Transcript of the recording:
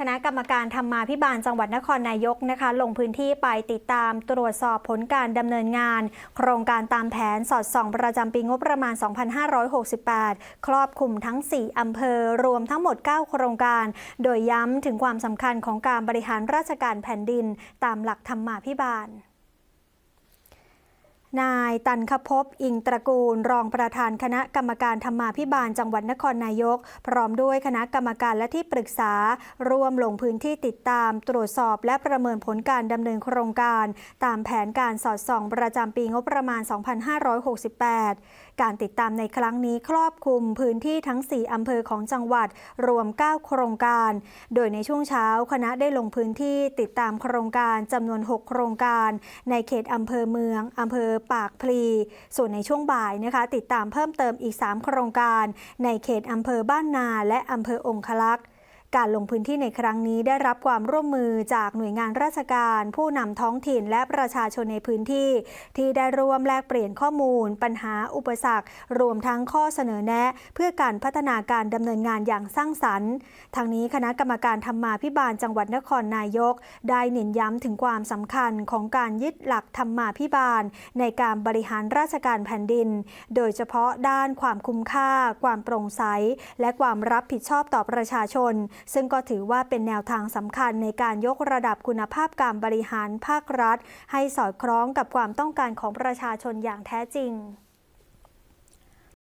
คณะกรรมการธรรมาพิบาลจังหวัดนครนายกนะคะ ลงพื้นที่ไปติดตามตรวจสอบผลการดำเนินงาน โครงการตามแผนสอดส่องประจำปีงบประมาณ 2568 ครอบคลุมทั้ง 4 อำเภอ รวมทั้งหมด 9 โครงการ โดยย้ำถึงความสำคัญของการบริหารราชการแผ่นดิน ตามหลักธรรมาพิบาล นายตันคภพอิงตระกูล รองประธานคณะกรรมการธรรมาภิบาลจังหวัดนครนายก พร้อมด้วยคณะกรรมการและที่ปรึกษา ร่วมลงพื้นที่ติดตาม ตรวจสอบและประเมินผลการดำเนินโครงการ ตามแผนการสอดส่องประจำปีงบประมาณ 2568 การติดตามในครั้งนี้ครอบคลุมพื้นที่ทั้ง 4อำเภอของจังหวัดรวม 9 โครงการ โดยในช่วงเช้าคณะได้ลงพื้นที่ติดตามโครงการจำนวน 6 โครงการ ในเขตอำเภอเมืองอำเภอปากพลี ส่วนในช่วงบ่ายนะคะ ติดตามเพิ่มเติมอีก 3 โครงการ ในเขตอำเภอบ้านนาและอำเภอองคลักษ์ การลงพื้นที่ในครั้งนี้ได้รับความร่วมมือจากหน่วยงานราชการ ผู้นำท้องถิ่นและประชาชนในพื้นที่ ที่ได้ร่วมแลกเปลี่ยนข้อมูล ปัญหาอุปสรรค รวมทั้งข้อเสนอแนะ เพื่อการพัฒนาการดำเนินงานอย่างสร้างสรรค์ทางนี้คณะกรรมการธรรมาภิบาลจังหวัดนครนายก ได้เน้นย้ำถึงความสำคัญของการยึดหลักธรรมาภิบาล ในการบริหารราชการแผ่นดิน โดยเฉพาะด้านความคุ้มค่า ความโปร่งใส และความรับผิดชอบต่อประชาชนซึ่งก็ถือว่าเป็นแนวทางสำคัญในการยกระดับคุณภาพการบริหารภาครัฐ ให้สอดคล้องกับความต้องการของประชาชนอย่างแท้จริง